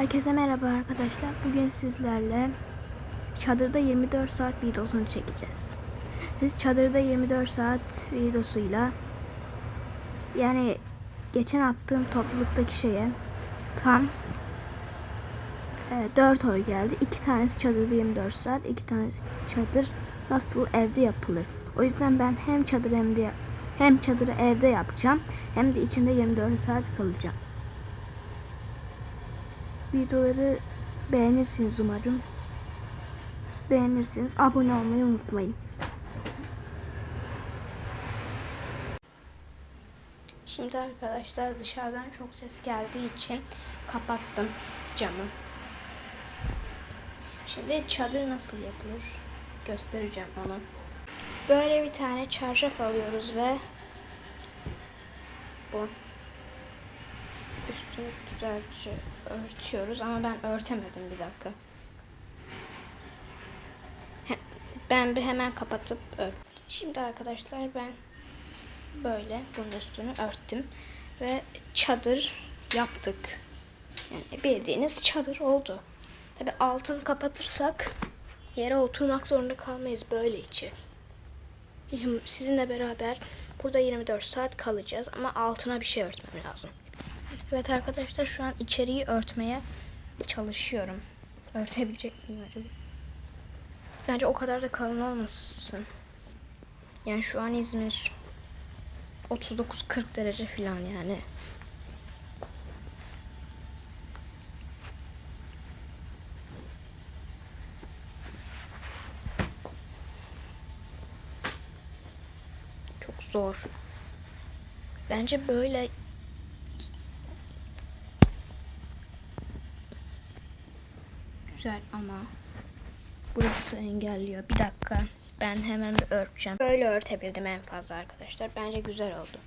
Herkese merhaba arkadaşlar. Bugün sizlerle çadırda 24 saat videosunu çekeceğiz. Biz çadırda 24 saat videosuyla yani geçen attığım topluluktaki şeye tam e, 4 oy geldi. 2 tanesi çadırda 24 saat, 2 tanesi çadır nasıl evde yapılır. O yüzden ben hem çadır hem de hem çadırı evde yapacağım hem de içinde 24 saat kalacağım. Videoları beğenirsiniz umarım. Beğenirsiniz. Abone olmayı unutmayın. Şimdi arkadaşlar dışarıdan çok ses geldiği için kapattım camı. Şimdi çadır nasıl yapılır göstereceğim onu. Böyle bir tane çarşaf alıyoruz ve bu üstünü güzelce örtüyoruz ama ben örtemedim bir dakika. Ben bir hemen kapatıp ört. Şimdi arkadaşlar ben böyle bunun üstünü örttüm ve çadır yaptık. Yani bildiğiniz çadır oldu. Tabi altını kapatırsak yere oturmak zorunda kalmayız böyle içi. Sizinle beraber burada 24 saat kalacağız ama altına bir şey örtmem lazım. Evet arkadaşlar şu an içeriği örtmeye çalışıyorum. Örtebilecek miyim acaba? Bence o kadar da kalın olmasın. Yani şu an İzmir 39-40 derece falan yani. Çok zor. Bence böyle güzel ama burası engelliyor. Bir dakika. Ben hemen bir örteceğim. Böyle örtebildim en fazla arkadaşlar. Bence güzel oldu.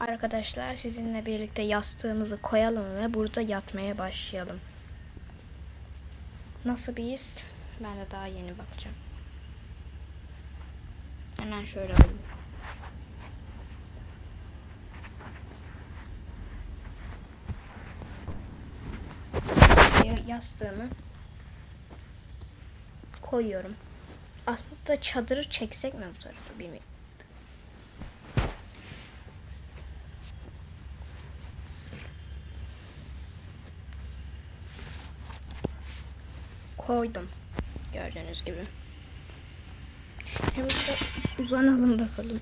Arkadaşlar sizinle birlikte yastığımızı koyalım ve burada yatmaya başlayalım. Nasıl bir his? Ben de daha yeni bakacağım. Hemen şöyle alayım. Ya- yastığımı koyuyorum. Aslında çadırı çeksek mi bu tarafa bilmiyorum. Koydum. Gördüğünüz gibi. De uzanalım bakalım.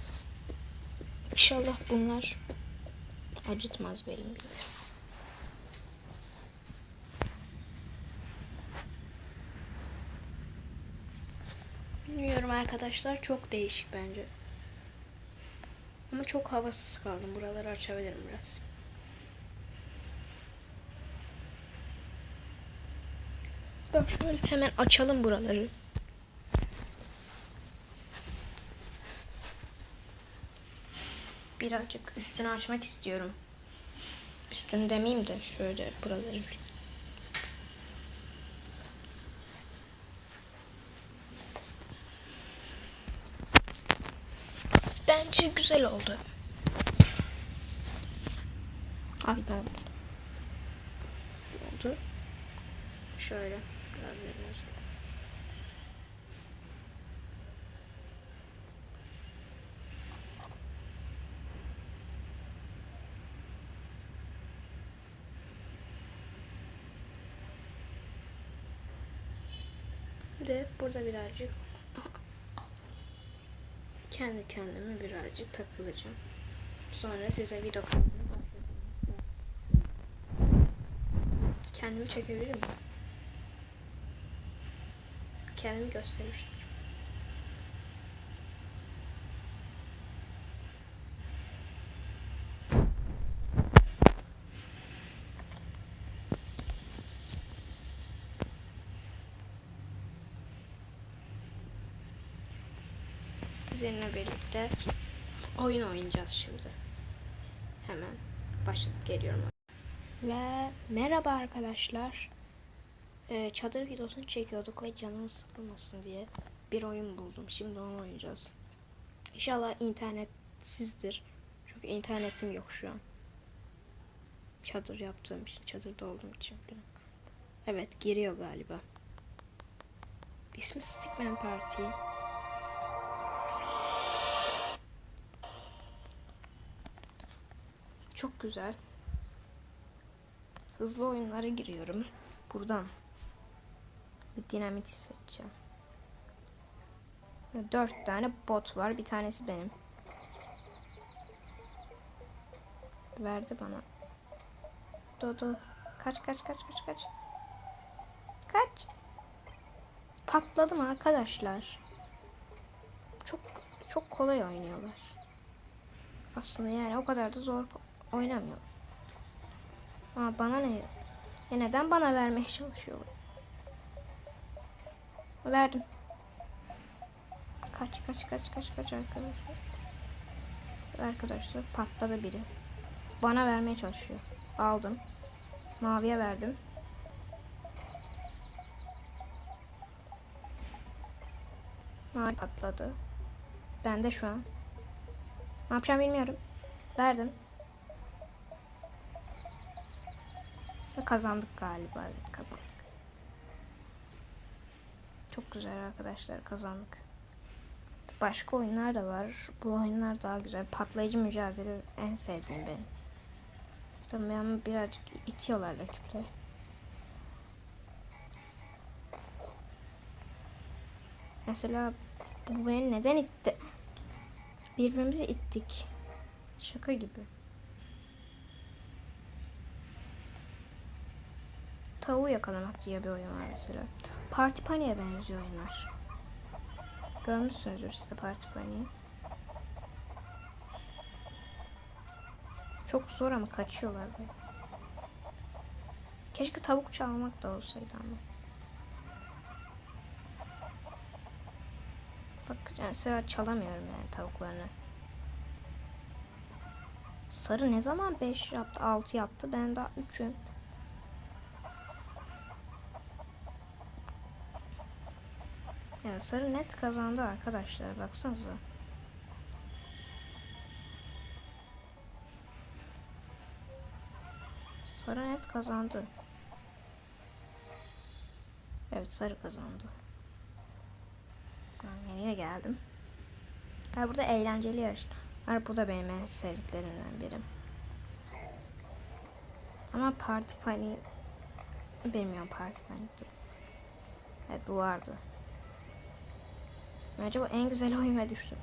İnşallah bunlar acıtmaz benim gibi. Bilmiyorum arkadaşlar çok değişik bence. Ama çok havasız kaldım. Buraları açabilirim biraz. Dur şöyle hemen açalım buraları. Birazcık üstünü açmak istiyorum. Üstünü demeyeyim de şöyle buraları bir- Bence güzel oldu. Ay ne oldu? Şöyle. De burada birazcık kendi kendime birazcık takılacağım. Sonra size video kaydını. Kendimi çekebilir miyim? Kendimi gösterir. Sizinle birlikte oyun oynayacağız şimdi. Hemen başlatıp geliyorum. Ve merhaba arkadaşlar. Ee, çadır videosunu çekiyorduk ve canımız sıkılmasın diye bir oyun buldum. Şimdi onu oynayacağız. İnşallah internetsizdir. Çünkü internetim yok şu an. Çadır yaptığım için, çadırda olduğum için. Evet, giriyor galiba. İsmi Stickman Party. Çok güzel. Hızlı oyunlara giriyorum. Buradan. Bir dinamit seçeceğim. Dört tane bot var. Bir tanesi benim. Verdi bana. Dodo. Kaç kaç kaç kaç kaç. Kaç. Patladım arkadaşlar. Çok çok kolay oynuyorlar. Aslında yani o kadar da zor oynamıyor. Ama bana ne? Ya neden bana vermeye çalışıyor? Verdim. Kaç kaç kaç kaç kaç arkadaşlar. Arkadaşlar patladı biri. Bana vermeye çalışıyor. Aldım. Maviye verdim. Mavi patladı. Ben de şu an. Ne yapacağım bilmiyorum. Verdim. Kazandık galiba. Evet kazandık. Çok güzel arkadaşlar kazandık. Başka oyunlar da var. Bu oyunlar daha güzel. Patlayıcı mücadele en sevdiğim benim. Tabii ama birazcık itiyorlar rakipleri. Mesela bu beni neden itti? Birbirimizi ittik. Şaka gibi. Tavuğu yakalamak diye bir oyun var mesela. Parti Pani'ye benziyor oyunlar. Görmüşsünüzdür siz de Parti Pani'yi. Çok zor ama kaçıyorlar böyle. Keşke tavuk çalmak da olsaydı ama. Bak yani sıra çalamıyorum yani tavuklarını. Sarı ne zaman 5 yaptı 6 yaptı ben daha 3'üm. Yani sarı net kazandı arkadaşlar baksanıza. Sarı net kazandı. Evet sarı kazandı. Ben yeniye geldim. Ha, burada eğlenceli yarışlar. Bu da benim en sevdiklerimden biri. Ama parti pani bilmiyorum parti pani. Evet bu vardı. Acaba en güzel oyuna düştüm.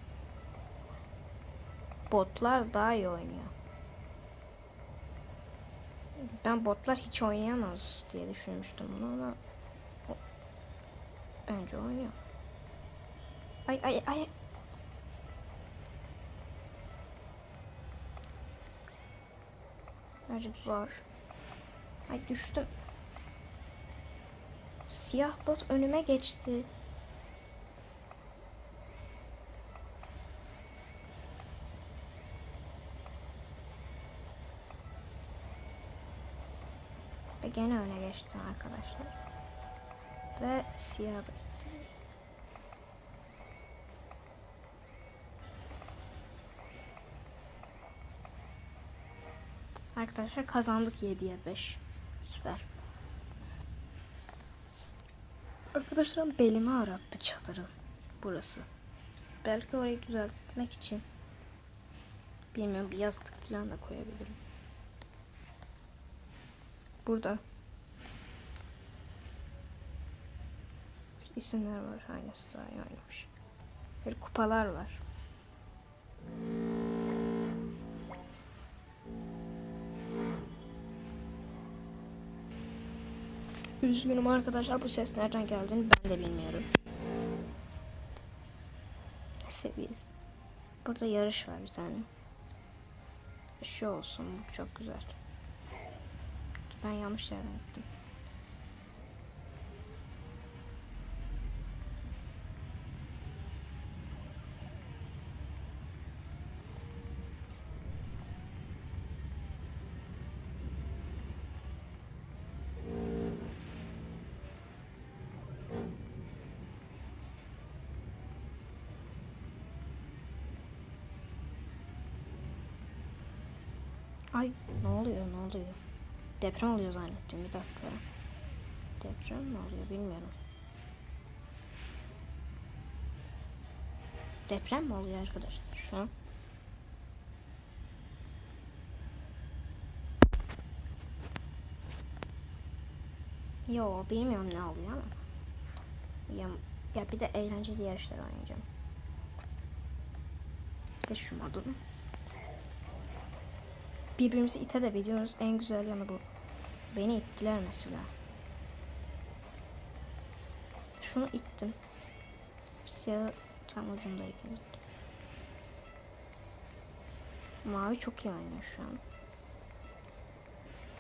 Botlar daha iyi oynuyor. Ben botlar hiç oynayamaz diye düşünmüştüm bunu ama bence oynuyor. Ay ay ay. Bence zor. Ay düştüm. Siyah bot önüme geçti. Ve gene öne geçti arkadaşlar. Ve siyah da gitti. Arkadaşlar kazandık 7'ye 5. Süper. Arkadaşlar belimi arattı çadırın. Burası. Belki orayı düzeltmek için bilmiyorum bir yastık falan da koyabilirim. Burada. İsimler var. Hangisi daha iyi oynamış. Böyle kupalar var. Üzgünüm arkadaşlar bu ses nereden geldiğini ben de bilmiyorum. Seviyesi. Burada yarış var bir tane. Şu olsun bu çok güzel. Ben yanlış yerden gittim. Ay ne oluyor ne oluyor? Deprem oluyor zannettim bir dakika. Deprem mi oluyor bilmiyorum. Deprem mi oluyor arkadaşlar şu an? Yo bilmiyorum ne oluyor ama. Ya, ya bir de eğlenceli yarışlar oynayacağım. Bir de şu modunu. Birbirimizi ite de biliyoruz. En güzel yanı bu. Beni ittiler mesela. Şunu ittim. Siyah tam ucundayken ittim. Mavi çok iyi oynuyor şu an.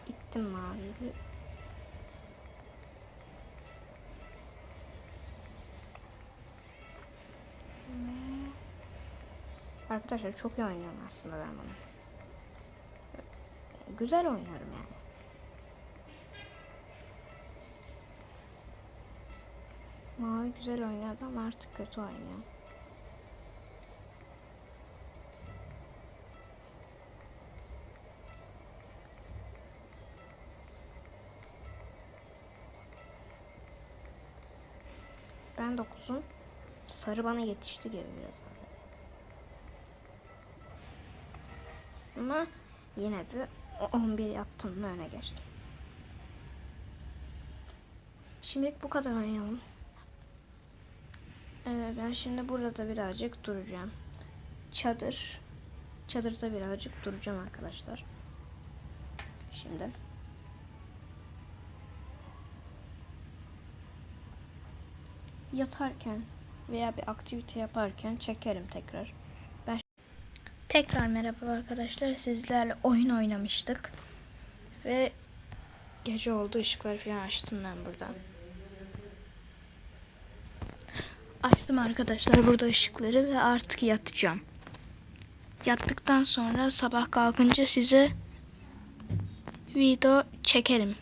İttim maviyi Arkadaşlar çok iyi oynuyorum aslında ben bunu. Güzel oynuyorum yani. Mavi güzel oynuyordu ama artık kötü oynuyor. Ben 9'um. Sarı bana yetişti gibi biraz. Ama yine de 11 yaptım mı öne geçtim. Şimdilik bu kadar oynayalım. Ee, ben şimdi burada birazcık duracağım. Çadır. Çadırda birazcık duracağım arkadaşlar. Şimdi. Yatarken veya bir aktivite yaparken çekerim tekrar. Tekrar merhaba arkadaşlar. Sizlerle oyun oynamıştık. Ve gece oldu. ışıkları falan açtım ben buradan. Açtım arkadaşlar burada ışıkları ve artık yatacağım. Yattıktan sonra sabah kalkınca size video çekerim.